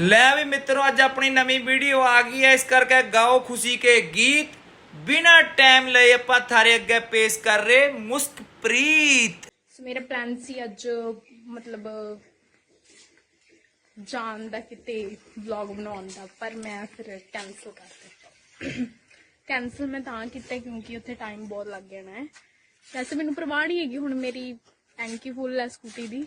ਲੈ ਵੀ ਮਿੱਤਰੋ, ਅੱਜ ਆਪਣੀ ਨਵੀਂ ਵੀਡੀਓ ਆ ਗਈ ਹੈ। ਇਸ ਕਰਕੇ ਗਾਓ ਖੁਸ਼ੀ ਕੇ ਗੀਤ। ਬਿਨਾ ਟਾਈਮ ਲਏ ਆਪਾਂ ਥਾਰੇ ਅੱਗੇ ਪੇਸ਼ ਕਰ ਰਹੇ ਮੁਸਕਪ੍ਰੀਤ ਮੇਰਾ ਪਲਾਨ ਸੀ ਅੱਜ, ਮਤਲਬ, ਜਾਣ ਦਾ ਕਿਤੇ ਵਲੌਗ ਬਣਾਉਣ ਦਾ, ਪਰ ਮੈਂ ਫਿਰ ਕੈਨਸਲ ਕਰਤਾ ਕੈਨਸਲ ਮੈਂ ਤਾਂ ਕੀਤਾ ਕਿਉਂਕਿ ਉੱਥੇ ਟਾਈਮ ਬਹੁਤ ਲੱਗ ਜਾਣਾ ਹੈ। ਵੈਸੇ ਮੈਨੂੰ ਪ੍ਰਵਾਹ ਨਹੀਂ ਹੈਗੀ, ਹੁਣ ਮੇਰੀ ਟੈਂਕੀ ਫੁੱਲ ਹੈ ਸਕੂਟੀ ਦੀ।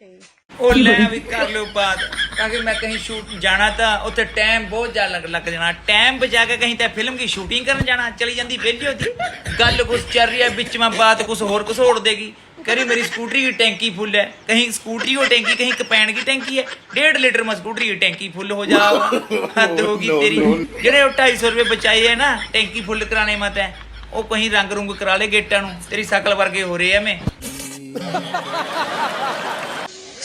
ਤੇ ਉਹ ਲੈ ਵੀ ਕਰ ਲੋ ਬਾਤ ਕਿਉਂਕਿ मैं कहीं शूट ਜਾਣਾ ਤਾਂ ਉੱਥੇ ਟਾਈਮ ਬਹੁਤ ਜ਼ਿਆਦਾ ਲੱਗ- ਲੱਗ ਜਾਣਾ। ਟਾਈਮ ਬਚਾ ਕੇ ਕਹੀਂ ਤਾਂ ਫਿਲਮ ਦੀ ਸ਼ੂਟਿੰਗ ਕਰਨ ਜਾਣਾ ਚਲੀ ਜਾਂਦੀ ਵਿਹਲੀ ਦੀ ਗੱਲ ਕੁਛ ਚੱਲ ਰਹੀ ਹੈ ਵਿੱਚ ਮੈਂ ਬਾਤ ਕੁਛ ਹੋਰ ਕੁਛ ਹੋੜ ਦੇਗੀ। ਕਰੀ ਮੇਰੀ ਸਕੂਟਰੀ ਦੀ ਟੈਂਕੀ ਫੁੱਲ ਹੈ। ਕਹੀਂ ਸਕੂਟਰੀ ਉਹ ਟੈਂਕੀ ਕਹੀਂ ਕਪੈਣ ਦੀ ਟੈਂਕੀ ਹੈ। 1.5 ਲੀਟਰ ਮੈਂ ਸਕੂਟਰੀ ਦੀ ਟੈਂਕੀ ਫੁੱਲ ਹੋ ਜਾ। ਹੱਦ ਹੋ ਗਈ ਤੇਰੀ। ਜਿਹੜੇ ਉਹ 250 ਰੁਪਏ ਬਚਾਏ ਹੈ ਨਾ ਟੈਂਕੀ ਫੁੱਲ ਕਰਾਣੇ ਮਤ ਹੈ ਉਹ ਕਹੀਂ ਰੰਗ ਰੁੰਗ ਕਰਾ ਲੈ ਗੇਟਾਂ ਨੂੰ। ਤੇਰੀ ਸਾਈਕਲ ਵਰਗੇ ਹੋ ਰਹੇ ਐ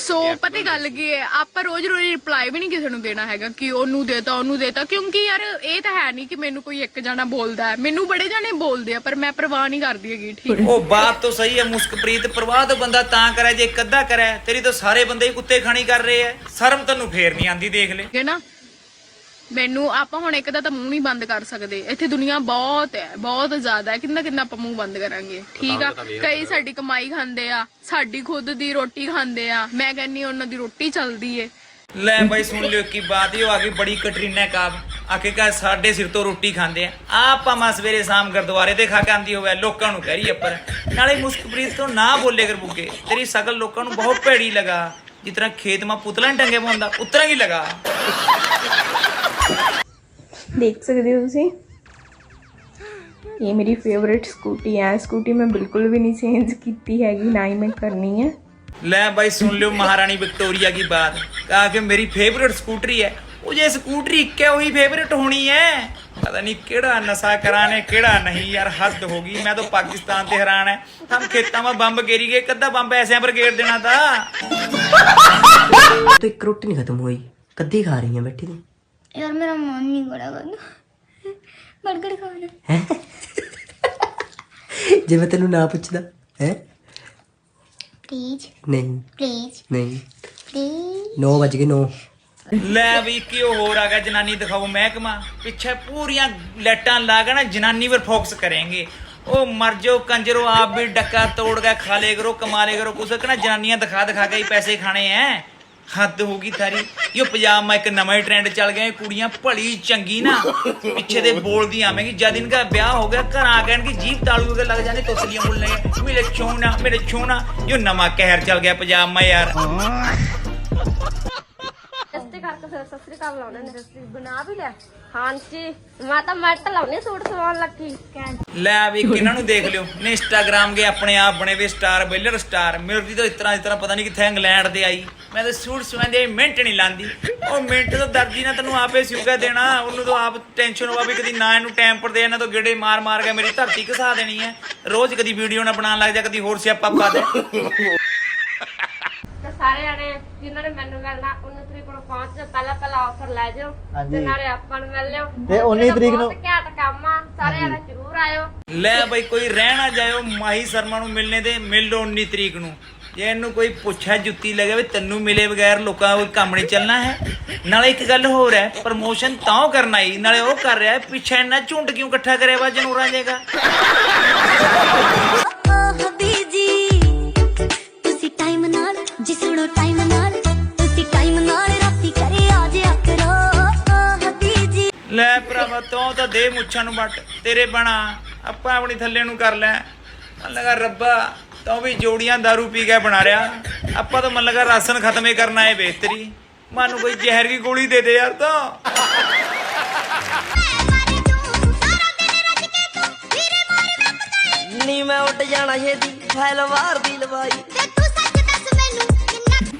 ਸੋ ਪਤਾ ਗੱਲ ਕੀ ਹੈ? ਆਪਾਂ ਰੋਜ਼ ਰੋਜ਼ ਰਿਪਲਾਈ ਵੀ ਨਹੀਂ ਕਿਸੇ ਨੂੰ ਦੇਣਾ ਹੈਗਾ ਕਿ ਉਹਨੂੰ ਦੇਤਾ ਉਹਨੂੰ ਦੇਤਾ। ਕਿਉਂਕਿ ਯਾਰ ਇਹ ਤਾਂ ਹੈ ਨਹੀਂ ਕਿ ਮੈਨੂੰ ਕੋਈ ਇੱਕ ਜਣਾ ਬੋਲਦਾ ਹੈ। ਮੈਨੂੰ ਬੜੇ ਜਣੇ ਬੋਲਦੇ ਆ ਪਰ ਮੈਂ ਪਰਵਾਹ ਨਹੀਂ ਕਰਦੀ ਹੈਗੀ ਠੀਕ ਉਹ ਬਾਤ ਤਾਂ ਸਹੀ ਹੈ ਮੁਸਕਪ੍ਰੀਤ। ਪ੍ਰਵਾਹ ਤਾਂ ਬੰਦਾ ਤਾਂ ਕਰੇ ਜੇ ਇੱਕ ਅੱਧਾ ਕਰੇ। ਤੇਰੀ ਤਾਂ ਸਾਰੇ ਬੰਦੇ ਹੀ ਕੁੱਤੇ ਖਾਣੀ ਕਰ ਰਹੇ ਐ ਸ਼ਰਮ ਤੈਨੂੰ ਫੇਰ ਨਹੀਂ ਆਂਦੀ ਦੇਖ ਲੈ। ਹੈ ਨਾ? ਮੈਨੂੰ ਆਪਾਂ ਹੁਣ ਇੱਕ ਦਾ ਤਾਂ ਮੂੰਹ ਨਹੀਂ ਬੰਦ ਕਰ ਸਕਦੇ। ਇੱਥੇ ਦੁਨੀਆ ਬਹੁਤ ਹੈ ਬਹੁਤ ਜ਼ਿਆਦਾ ਹੈ। ਕਿੰਨਾ ਕਿੰਨਾ ਆਪਾਂ ਮੂੰਹ ਬੰਦ ਕਰਾਂਗੇ। ਠੀਕ ਆ? ਕਈ ਸਾਡੀ ਕਮਾਈ ਖਾਂਦੇ ਆ ਸਾਡੀ ਖੁਦ ਦੀ ਰੋਟੀ ਖਾਂਦੇ ਆ। ਮੈਂ ਕਹਿੰਨੀ ਉਹਨਾਂ ਦੀ ਰੋਟੀ ਚੱਲਦੀ ਏ। ਲੈ ਬਾਈ ਸੁਣ ਲਿਓ ਕੀ ਬਾਤ ਇਹ ਆ ਗਈ ਬੜੀ ਕਟਰੀਨਾ ਕਾਬ ਆਕੇ ਕਾ ਸਾਡੇ ਸਿਰ ਤੋਂ ਰੋਟੀ ਖਾਂਦੇ ਆ। ਆਪਾਂ ਮਾ ਸਵੇਰੇ ਸ਼ਾਮ ਗੁਰਦੁਆਰੇ ਤੇ ਖਾ ਕੇ ਆਂਦੀ ਹੋਵੇ ਲੋਕਾਂ ਨੂੰ ਕਹਿ ਰਹੀ ਅੱਪਰ ਨਾਲੇ ਮੁਸਕਪ੍ਰੀਤ ਤੋਂ ਨਾ ਬੋਲੇ ਕਰ ਬੁੱਗੇ ਤੇਰੀ ਸ਼ਕਲ ਲੋਕਾਂ ਨੂੰ ਬਹੁਤ ਭੈੜੀ ਲਗਾ। ਜਿਤਨਾ ਖੇਤ ਮਾ ਪੁਤਲਾਂ ਟੰਗੇ ਹੁੰਦਾ ਉਤਰਾ ਹੀ ਲਗਾ। ਦੇਖ ਸਕਦੇ ਹੋ ਤੁਸੀਂ ਇਹ ਮੇਰੀ ਫੇਵਰਿਟ ਸਕੂਟੀ ਹੈ ਸਕੂਟੀ ਮੈਂ ਬਿਲਕੁਲ ਵੀ ਨਹੀਂ ਚੇਂਜ ਕੀਤੀ ਹੈਗੀ ਨਾ ਹੀ ਮੈਂ ਕਰਨੀ ਹੈ ਲੈ ਬਾਈ ਸੁਣ ਲਿਓ ਮਹਾਰਾਣੀ ਵਿਕਟੋਰੀਆ की बात कहा कि मेरी फेवरेट स्कूटरी है ਉਹ ਜੇ ਸਕੂਟਰੀ ਇੱਕੇ ਉਹੀ ਫੇਵਰੇਟ ਹੋਣੀ ਹੈ ਪਤਾ ਨਹੀਂ ਕਿਹੜਾ ਨਸ਼ਾ ਕਰਾਣੇ ਕਿਹੜਾ ਨਹੀਂ ਯਾਰ ਹੱਦ ਹੋ ਗਈ ਮੈਂ ਤਾਂ ਪਾਕਿਸਤਾਨ ਤੇ ਹੈਰਾਨ ਹੈ ਹਮ ਖੇਤਾਂ में ਬੰਬ ਗੇਰੀ ਗਏ ਕੱਦਾ ਬੰਬ ਐਸਿਆਂ ਪਰ ਗੇਰ ਦੇਣਾ ਤਾਂ तो एक रोटी नहीं खत्म हुई कद्दी खा रही है बैठी तू ఎవరు మీరు మమ్మీ కూడా బడగడు కావాలి जब तेन ना पुछदा है प्लीज नहीं प्लीज नहीं प्लीज 9 ਵਜ ਗਏ 9 ਲੈ ਵੀ ਕੀ ਹੋਰ ਆ ਗਿਆ ਜਨਾਨੀ ਦਿਖਾਓ ਮਹਿਕਮਾ? ਪਿੱਛੇ ਪੂਰੀਆਂ ਲੈਟਾਂ ਲਾ ਕੇ ਨਾ ਜਨਾਨੀ ਪਰ ਫੋਕਸ ਕਰਾਂਗੇ। ਉਹ ਮਰ ਜਾਓ ਕੰਜਰੋ ਆਪ ਵੀ ਡੱਕਾ ਤੋੜ ਕੇ ਖਾਲੇ ਕਰੋ ਕਮਾਲੇ ਕਰੋ ਕੁਛ ਕਿ ਜਨਾਨੀਆਂ ਦਿਖਾ ਦਿਖਾ ਕੇ ਪੈਸੇ ਖਾਣੇ ਐ। ਹੱਦ ਹੋ ਗਈ ਥਾਰੀ ਇਹ ਪੰਜਾਬ ਮਾ ਇੱਕ ਨਵਾਂ ਹੀ ਟ੍ਰੈਂਡ ਚੱਲ ਗਿਆ, ਇਹ ਕੁੜੀਆਂ ਭਲੀ ਚੰਗੀ ਨਾ। ਪਿੱਛੇ ਦੇ ਬੋਲਦੀ ਆਵੇਂਗੀ, ਜਦ ਇਨਕਾ ਵਿਆਹ ਹੋ ਗਿਆ, ਘਰ ਆ ਗਏ ਕਿ ਜੀਭ ਤਾਲੂ ਕੇ ਲੱਗ ਜਾਣੇ ਤੋਸਲੀਆਂ ਬੋਲਣੇ ਮੇਰੇ ਛੋਣਾ ਮੇਰੇ ਛੋਣਾ ਇਹ ਨਵਾਂ ਕਹਿਰ ਚੱਲ ਗਿਆ ਪੰਜਾਬ ਮਾ ਯਾਰ। ਸਸਤੇ ਕਰਕੇ ਫਿਰ ਸਸਤੇ ਨੇ। ਸਸਤੇ ਬਣਾ ਵੀ ਲੈ ਹਾਂਜੀ, ਮੈਂ ਤਾਂ ਮੈਟ ਲਾਉਣੀ, ਸੂਟ ਸਵਾਉਣ ਲੱਗੀ। ਲੈ ਵੀ ਕਿਹਨਾਂ ਨੂੰ ਦੇਖ ਲਿਓ। ਨੇ ਇੰਸਟਾਗ੍ਰਾਮ ਕੇ ਆਪਣੇ ਆਪ ਬਣੇ ਵੇ ਸਟਾਰ ਬੇਲਰ ਸਟਾਰ। ਮੇਰੀ ਤਾਂ ਇਸ ਤਰ੍ਹਾਂ ਇਸ ਤਰ੍ਹਾਂ ਪਤਾ ਨਹੀਂ ਕਿੱਥੇ ਇੰਗਲੈਂਡ ਦੇ ਆਈ। ਮੈਂ ਤਾਂ ਸੂਟ ਸਵਾਂਦੇ ਮਿੰਟ ਨਹੀਂ ਲਾਂਦੀ। ਉਹ ਮਿੰਟ ਤੋਂ ਦਰਜੀ ਨਾ ਤੈਨੂੰ ਆਪੇ ਸਿਉਗਾ ਦੇਣਾ। ਉਹਨੂੰ ਤਾਂ ਆਪ ਟੈਨਸ਼ਨ ਹੋਵਾ ਵੀ ਕਦੀ ਨਾ ਇਹਨੂੰ ਟਾਈਮ ਪਰ ਦੇ ਇਹਨਾਂ ਤੋਂ ਗੇੜੇ ਮਾਰ ਮਾਰ ਕੇ ਮੇਰੀ ਧਰਤੀ ਘਸਾ ਦੇਣੀ ਹੈ। ਰੋਜ਼ ਕਦੀ ਵੀਡੀਓ ਨਾ ਬਣਾਉਣ ਲੱਗ ਜਾ, ਕਦੀ ਹੋਰ ਸਿਆਪਾ ਪਾ ਦੇ। ਸਾਰੇ ਜਣੇ ਜਿਨ੍ਹਾਂ ਨੇ ਮੈਨੂੰ ਮਿਲਣਾ 19 ਤਰੀਕ ਨੂੰ ਪਹੁੰਚ ਜਾਓ ਪਹਿਲਾਂ ਪਹਿਲਾਂ ਆਫਰ ਲੈ ਜਾਓ ਤੇ ਨਾਲੇ ਆਪਾਂ ਨੂੰ ਮਿਲ ਲਿਓ। ਤੇ 19 ਤਰੀਕ ਨੂੰ ਬਹੁਤ ਘੈਂਟ ਕੰਮ ਆ ਸਾਰੇ ਜਣੇ ਜ਼ਰੂਰ ਆਇਓ। ਲੈ ਬਈ ਕੋਈ ਰਹਿ ਨਾ ਜਾਇਓ ਮਾਹੀ ਸ਼ਰਮਾ ਨੂੰ ਮਿਲਣੇ ਦੇ ਮਿਲ ਲਓ 19 ਤਰੀਕ ਨੂੰ। ਜੇ ਇਹਨੂੰ ਕੋਈ ਪੁੱਛਿਆ ਜੁੱਤੀ ਲੱਗੇ ਵੀ ਤੈਨੂੰ ਮਿਲੇ ਬਗੈਰ ਲੋਕਾਂ ਦਾ ਕੋਈ ਕੰਮ ਨਹੀਂ ਚੱਲਣਾ ਹੈ। ਨਾਲੇ ਇੱਕ ਗੱਲ ਹੋਰ ਹੈ ਪ੍ਰਮੋਸ਼ਨ ਤਾਂ ਕਰਨਾ ਹੀ ਨਾਲੇ ਉਹ ਕਰ ਰਿਹਾ ਹੈ, ਪਿੱਛੇ ਇੰਨਾ ਝੁੰਡ ਕਿਉਂ ਇਕੱਠਾ ਕਰਿਆ ਵਾ ਜਨੂਰਾਂ ਜੇਗਾ? ਲੈ ਭਰਾਵਾ, ਤੂੰ ਤਾਂ ਦੇ ਮੁੱਛਾਂ ਨੂੰ ਵੱਟ, ਤੇਰੇ ਬਣਾ, ਆਪਾਂ ਆਪਣੀ ਥੱਲੇ ਨੂੰ ਕਰ ਲੈ। ਮਨ ਲਗਾ, ਰੱਬਾ, ਤੂੰ ਵੀ ਜੋੜੀਆਂ दारू ਪੀ ਕੇ ਬਣਾ ਰਿਆ। ਆਪਾਂ ਤਾਂ ਮਨ ਲਗਾ, ਰਾਸ਼ਨ ਖਤਮੇ ਕਰਨਾ ਹੈ ਬਿਹਤਰੀ। ਮਾਨੂੰ ਕੋਈ ਜ਼ਹਿਰ ਦੀ ਗੋਲੀ ਦੇ ਦੇ ਯਾਰ ਤਾਂ। ਨੀ ਮੈਂ ਉੱਡ ਜਾਣਾ ਛੇਤੀ ਫੈਲਵਾਰ ਦੀ ਲਵਾਈ।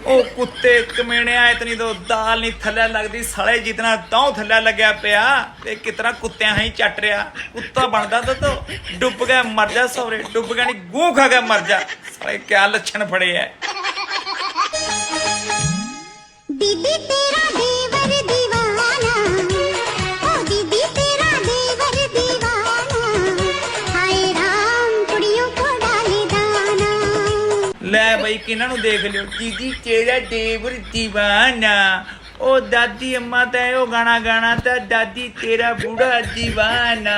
ਉਹ ਕੁੱਤੇ ਕਮੇਣਿਆ ਇਤਨੀ ਤੋਂ ਦਾਲ ਨਹੀਂ ਥੱਲੇ ਲੱਗਦੀ, ਸਲੇ ਜਿਤਨਾ ਤਾਂ ਥੱਲੇ ਲੱਗਿਆ ਪਿਆ, ਤੇ ਕਿਤਨਾ ਕੁੱਤਿਆਂ ਹੀ ਚੱਟ ਰਿਆ ਕੁੱਤਾ ਬਣਦਾ ਤਾਂ ਤੋ, ਡੁੱਬ ਗਿਆ, ਮਰ ਜਾ ਸੌਰੇ ਡੁੱਬ ਗਿਆ ਨਹੀਂ ਗੂੰ ਖਾ ਗਿਆ, ਮਰ ਜਾ। ਸਾਲੇ ਕਿਆ ਲੱਛਣ ਫੜੇ ਐ। ਦੀਦੀ ਬਈ ਕਿਹਨਾਂ ਨੂੰ ਦੇਖ ਲਿਓ। ਦੀਦੀ ਤੇਰਾ ਦੇਵਰ دیਵਾਨਾ ਉਹ ਦਾਦੀ ਅੰਮਾ ਤਾਂ ਉਹ ਗਾਣਾ ਗਾਣਾ ਤਾਂ ਦਾਦੀ ਤੇਰਾ ਬੂੜਾ ਦੀਵਾਨਾ।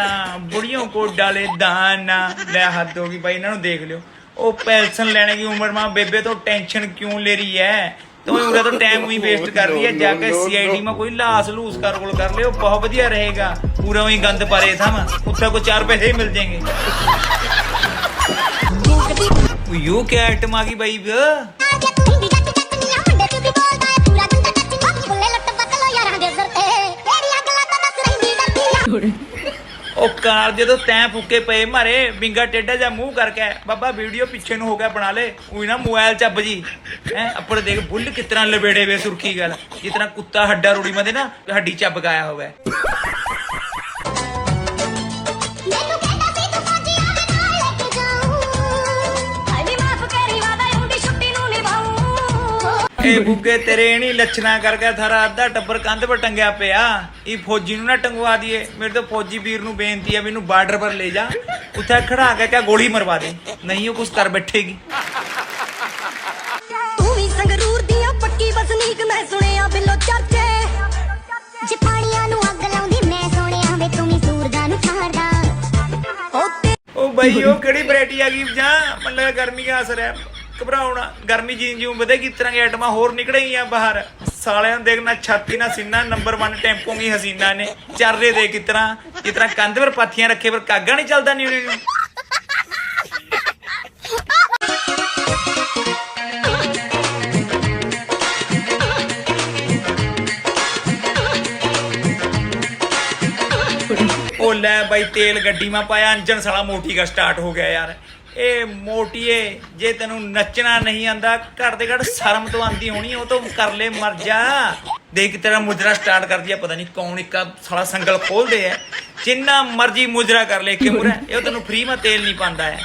ਬੁੜੀਆਂ ਕੋ ਡਾਲੇ ਦਾਨਾ। ਲੈ ਹੱਦ ਹੋ ਗਈ ਭਾਈ ਇਹਨਾਂ ਨੂੰ ਦੇਖ ਲਿਓ। ਉਹ ਪੈਲਸਨ ਲੈਣੇ ਦੀ ਉਮਰ ਮਾਂ ਬੇਬੇ ਤੋਂ ਟੈਨਸ਼ਨ ਕਿਉਂ ਲੈ ਰਹੀ ਹੈ ਤੂੰ ਉਹਦਾ ਤਾਂ ਟਾਈਮ ਹੀ ਵੇਸਟ ਕਰ ਰਹੀ ਹੈ ਜਾ ਕੇ ਸੀਆਈਡੀ ਮਾ ਕੋਈ ਲਾਸ ਲੂਸ ਕਰ ਕੋਲ ਕਰ ਲਿਓ ਬਹੁਤ ਵਧੀਆ ਰਹੇਗਾ। ਪੂਰਾ ਉਹੀ ਗੰਦ ਪਾਰੇ ਥਾਂ ਉੱਥੇ ਕੋ ਚਾਰ ਪੈਸੇ ਹੀ ਮਿਲ ਜਾਣਗੇ ਯੂ ਕੀ ਆਈਟਮ ਆ ਗਈ ਬਾਈ ਬ ਉਹ ਕਾਰ ਜਦੋਂ ਤੈਂ ਫੁੱਕੇ ਪਏ ਮਾਰੇ ਬਿੰਗਾ ਟੇਡਾ ਜਾਂ ਮੂੰਹ ਕਰਕੇ। ਬਾਬਾ ਵੀਡੀਓ ਪਿੱਛੇ ਨੂੰ ਹੋ ਗਿਆ, ਬਣਾ ਲੈ। ਉਹੀ ਨਾ ਮੋਬਾਈਲ ਚੱਬ ਜੀ। ਹੈ ਅੱਪੜ ਦੇਖ ਬੁੱਲ ਕਿਤਨਾ ਲਵੇੜੇ ਵੇ ਸੁਰਖੀ ਗੱਲ। ਜਿਤਨਾ ਕੁੱਤਾ ਹੱਡਾ ਰੋੜੀ ਮਦੇ ਨਾ, ਹੱਡੀ ਚੱਬ ਗਾਇਆ ਹੋਵੇ। ਇਹ ਬੁੱਗੇ ਤੇਰੇ ਨਹੀਂ ਲੱਛਣਾ ਕਰਕੇ ਥਾਰਾ ਅੱਧਾ ਟੱਬਰ ਕੰਧ 'ਪਰ ਟੰਗਿਆ ਪਿਆ। ਇਹ ਫੌਜੀ ਨੂੰ ਨਾ ਟੰਗਵਾ ਦਈਏ। ਮੇਰੇ ਤੋਂ ਫੌਜੀ ਵੀਰ ਨੂੰ ਬੇਨਤੀ ਹੈ ਵੀ ਇਹਨੂੰ ਬਾਰਡਰ ਪਰ ਲੈ ਜਾ। ਉੱਥੇ ਖੜਾ ਕੇ ਕਿਆ ਗੋਲੀ ਮਰਵਾ ਦੇ। ਨਹੀਂ ਉਹ ਕੁਛ ਕਰ ਬੈਠੇਗੀ। ਤੂੰ ਵੀ ਸੰਗਰੂਰ ਦੀਆਂ ਪੱਕੀ ਵਸਨੀਕ ਮੈਂ ਸੁਣਿਆ ਬਿੱਲੋ ਚਰਚੇ। ਜੇ ਪਾਣੀਆਂ ਨੂੰ ਅੱਗ ਲਾਉਂਦੀ ਮੈਂ ਸੋਹਣਿਆ ਵੇ ਤੂੰ ਵੀ ਸੂਰਜਾਂ ਨੂੰ ਛਾੜਦਾ ਉਹ ਤੇ ਉਹ ਬਈ ਉਹ ਕਿਹੜੀ ਵੈਰਾਈਟੀ ਆ ਗਈ? ਜਾਂ ਮਤਲਬ ਗਰਮੀ ਦਾ ਅਸਰ ਹੈ ਘਬਰਾਉਣਾ, ਗਰਮੀ ਜਿਉਂ ਜਿਉਂ ਵਧੇਗੀ, ਇਸ ਤਰ੍ਹਾਂ ਦੀਆਂ ਆਈਟਮਾਂ ਹੋਰ ਨਿਕਲਣਗੀਆਂ ਬਾਹਰ। ਸਾਲਿਆਂ ਨੂੰ ਦੇਖਣਾ ਛਾਤੀ ਨਾ, ਸਿੰਨਾ ਨੰਬਰ 1 ਟੈਂਪੋ ਕੀ ਹਸੀਨਾ ਨੇ। ਚੱਲ ਦੇ ਕਿਸ ਤਰ੍ਹਾਂ ਜਿਸ ਤਰ੍ਹਾਂ ਕੰਧ 'ਪਰ ਪਾਥੀਆਂ ਰੱਖੇ, ਪਰ ਕਾਗਾ ਨਹੀਂ ਚੱਲਦਾ ਨਹੀਂ ਉਹਨੂੰ ਉਹ ਲੈ ਬਾਈ, ਤੇਲ ਗੱਡੀ ਮਾ ਪਾਇਆ ਇੰਜਨ ਸਾਲਾ ਮੋਟੀ ਦਾ ਸਟਾਰਟ ਹੋ ਗਿਆ ਯਾਰ। ਇਹ ਮੋਟੀਏ, ਜੇ ਤੈਨੂੰ ਨੱਚਣਾ ਨਹੀਂ ਆਂਦਾ ਘੱਟ ਦੇ ਘੱਟ ਸ਼ਰਮ ਤੋਂ ਆਂਦੀ ਹੋਣੀ, ਉਹ ਤੋਂ ਕਰ ਲੈ, ਮਰ ਜਾ। ਦੇਖ ਤੇਰਾ ਮੁਜਰਾ ਸਟਾਰਟ ਕਰਦੀ ਆ, ਪਤਾ ਨਹੀਂ ਕੌਣ ਇੱਕ ਸਾਲਾ ਸੰਗਲ ਖੋਲਦੇ ਆ। ਜਿੰਨਾ ਮਰਜ਼ੀ ਮੁਜਰਾ ਕਰ ਲੈ ਕੇ ਮੁਰਾ, ਇਹ ਤੈਨੂੰ ਫ੍ਰੀ ਮਾ ਤੇਲ ਨਹੀਂ ਪਾਉਂਦਾ ਹੈ।